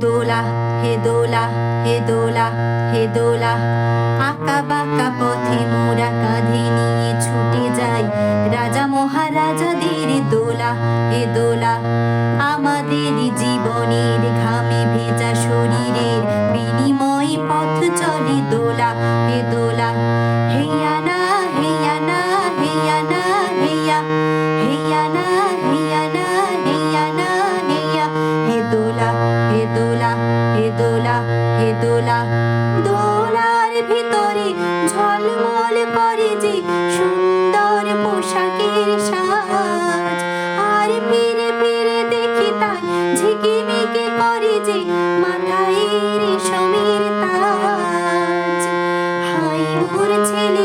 দোলা, হে দোলা হে দোলা হে দোলা। আঁকা বাঁকা পথে মোরা কাঁধে নিয়ে ছুটে যাই। রাজা মহারাজাদের দোলা, হে দোলা। আমাদের জীবনের ঘামে ভেজা শরীরের বিনিময় পথ চলে দোলা। হে দোলা হে দোলা, দোলার ভিতরে ঝলমল করে যে সুন্দর পোশাকের সাজ, আর ফিরে ফিরে দেখি তাই ঝিকিমিকি করে যে মাথায় রেশমের তাজ। হাই মোর ছেলেটির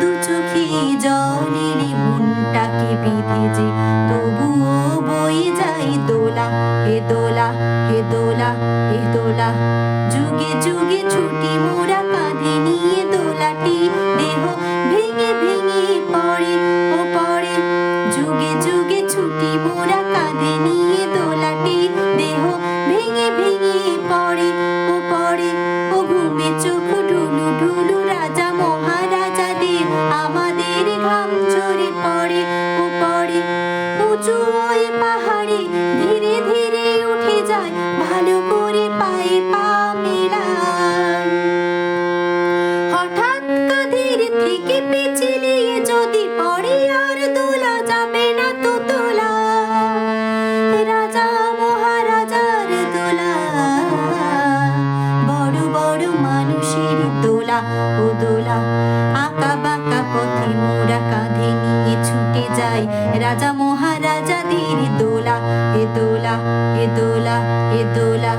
দু চোখে জলের মনটাকে বিধে যে তবুও বই যায় দোলা, হে দোলা হে দোলা হে দোলা। যুগে যুগে ছুটি মোরা কাঁধে নিয়ে দোলাটি দেহ ভেঙে ভেঙে পড়ে, ও পড়ে। যুগে যুগে ছুটি মোরা কাঁধে নিয়ে দোলাটি দেহ ভেঙে ভেঙে পড়ে, ও পড়ে। ও ঘুমে চোখ ঢুলু ঢুলু রাজা মহারাজাদের আমাদের ঘাম ঝরে পড়ে পড়ে উঁচু ওই পাহাড়ে ধীরে ধীরে উঠে যায়, ভালো করে পায়ে পা মেলায়। হঠাৎ কাঁধের থেকে পিছলিয়ে যদি পড়ে আর দোলা যাবে না তো তোলা রাজা মহারাজার দোলা, বড় বড় মানুষের দোলা ও দোলা। যাই। রাজা মহারাজাদের দোলা এ দোলা এ দোলা এ দোলা